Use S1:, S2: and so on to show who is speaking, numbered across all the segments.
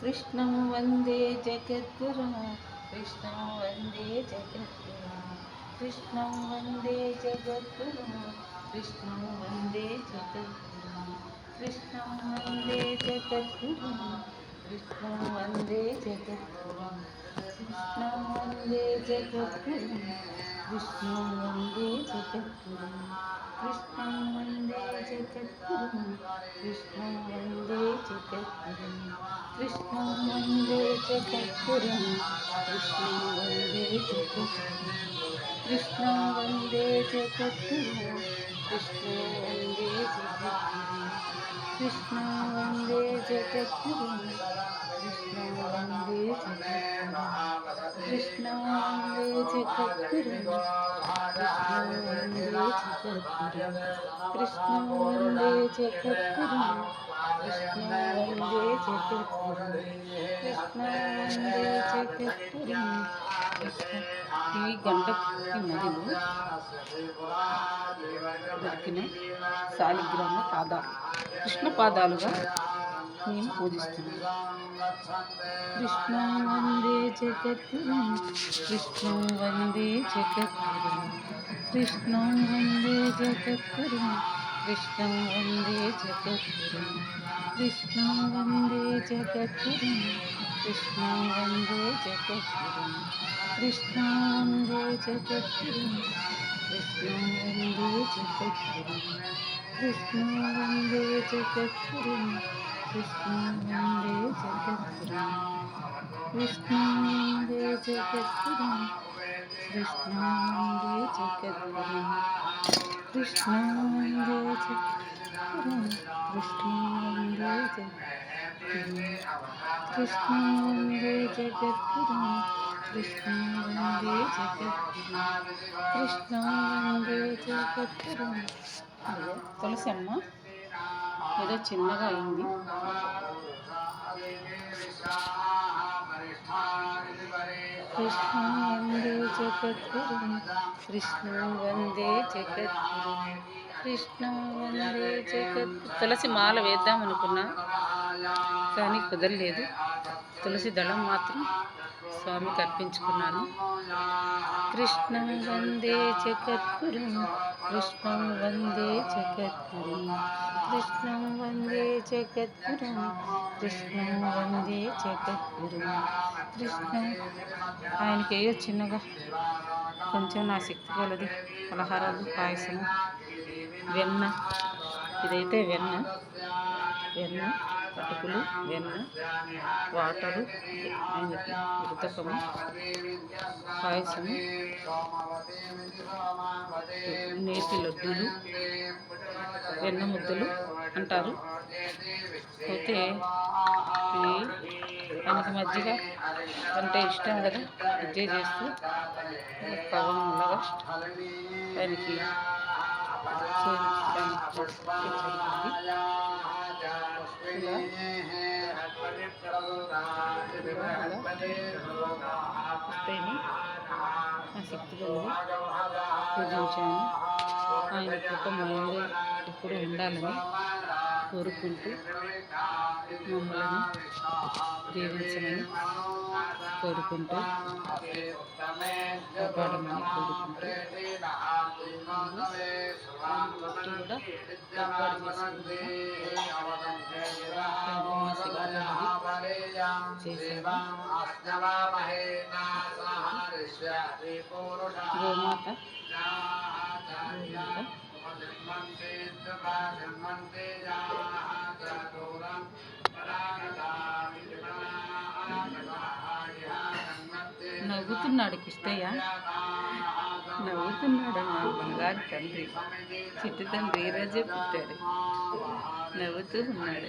S1: कृष्ण वंदे जगद्गुरुं, कृष्ण वंदे जगद्गुरुं, कृष्ण वंदे जगद्गुरुं, कृष्ण वंदे जगद्गुरुं, कृष्ण वंदे जगद्गुरुं, कृष्ण वंदे जगद्गुरुं, कृष्ण वंदे जगदुरु விஷ்ணு வந்தே ஜெகத்குரு कृष्णं वन्दे जगद्गुरुं कृष्णं वन्दे जगद्गुरुं कृष्णं वन्दे जगद्गुरुं कृष्णं वन्दे जगद्गुरुं कृष्णं वन्दे जगद्गुरुं कृष्णं वन्दे जगद्गुरुं कृष्णं वन्दे जगद्गुरुं జగద్గురు కృష్ణం వందే జగద్గురు కృష్ణం వందే జగద్గురు కృష్ణం వందే జగద్గురు ఇవి గంటకి నదిలో దొరికిన శాలిగ్రామ పాదాలు కృష్ణ పాదాలుగా लक्ष्मीं पूजिष्ठि कृष्णो वन्दे जगद्गुरुं कृष्णो वन्दे जगद्गुरुं कृष्णो वन्दे जगद्गुरुं कृष्णो वन्दे जगद्गुरुं कृष्णो वन्दे जगद्गुरुं कृष्णो वन्दे जगद्गुरुं कृष्णो वन्दे जगद्गुरुं कृष्णो वन्दे जगद्गुरुं कृष्णो वन्दे जगद्गुरुं कृष्ण वन्दे जगद्गुरुं कृष्ण वन्दे जगद्गुरुं कृष्ण वन्दे जगद्गुरुं कृष्ण वन्दे जगद्गुरुं कृष्ण वन्दे जगद्गुरुं कृष्ण वन्दे जगद्गुरुं कृष्ण वन्दे जगद्गुरुं कृष्ण वन्दे जगद्गुरुं तुलसी अम्मा ఏదో చిన్నగా అయింది. కృష్ణం వందే జగద్గురు కృష్ణం వందే జగద్గురు కృష్ణం వందే జగద్గురు తులసి మాల వేద్దాం అనుకున్నా కానీ కుదరలేదు. తులసి దళం మాత్రం స్వామికి అర్పించుకున్నాను కృష్ణం వందే జగద్గురు కృష్ణం వందే జగద్గురు కృష్ణం వందే జగద్గురు కృష్ణం వందే జగద్గురు కృష్ణం. ఆయనకి ఏదో చిన్నగా కొంచెం నా శక్తి కలది పలహారాలు పాయసము వెన్న. ఇదైతే వెన్న. వెన్న. అటుకులు వెన్న వాటరు ఆయనకి ఉతకము పాయసము నేతి లడ్డూలు వెన్న ముద్దలు అంటారు. అయితే మనకి మజ్జిగ అంటే ఇష్టం కదా మజ్జిగ చేస్తూ పవన్లాగా ఆయనకి చేయించడానికి ముప్పైని ఆ శక్తి పూజించాను. ఆయన కుటుంబంలో ఉండాలని కోరుకుంటూ మమ్మల్ని దీవించమని కోరుకుంటూ కాపాడమని కోరుకుంటూ కూడా ఏర్పాటు గోమాత నవ్వుతున్నాడు కిష్టయ్య. నవ్వుతున్నాడు మా బంగారు తండ్రి. చిట్టు తండ్రి ఈరోజే పుట్టాడు. నవ్వుతూ ఉన్నాడు.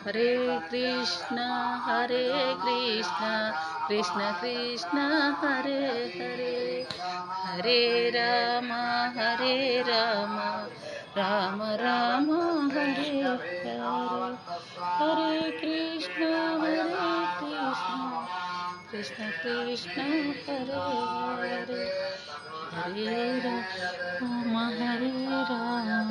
S1: ಹರೇ ಕೃಷ್ಣ ಹರೇ ಕೃಷ್ಣ ಕೃಷ್ಣ ಕೃಷ್ಣ ಹರೇ ಹರೇ ಹರೇ ರಾಮ ಹರೇ ರಾಮ ರಾಮ ರಾಮ ಹರೇ ಹರೇ ಹರೇ ಕೃಷ್ಣ ಹರೇ ಕೃಷ್ಣ ಕೃಷ್ಣ ಕೃಷ್ಣ ಹರೇ ಹರೇ ಹರೇ ರಾಮ ಹರೇ ರಾಮ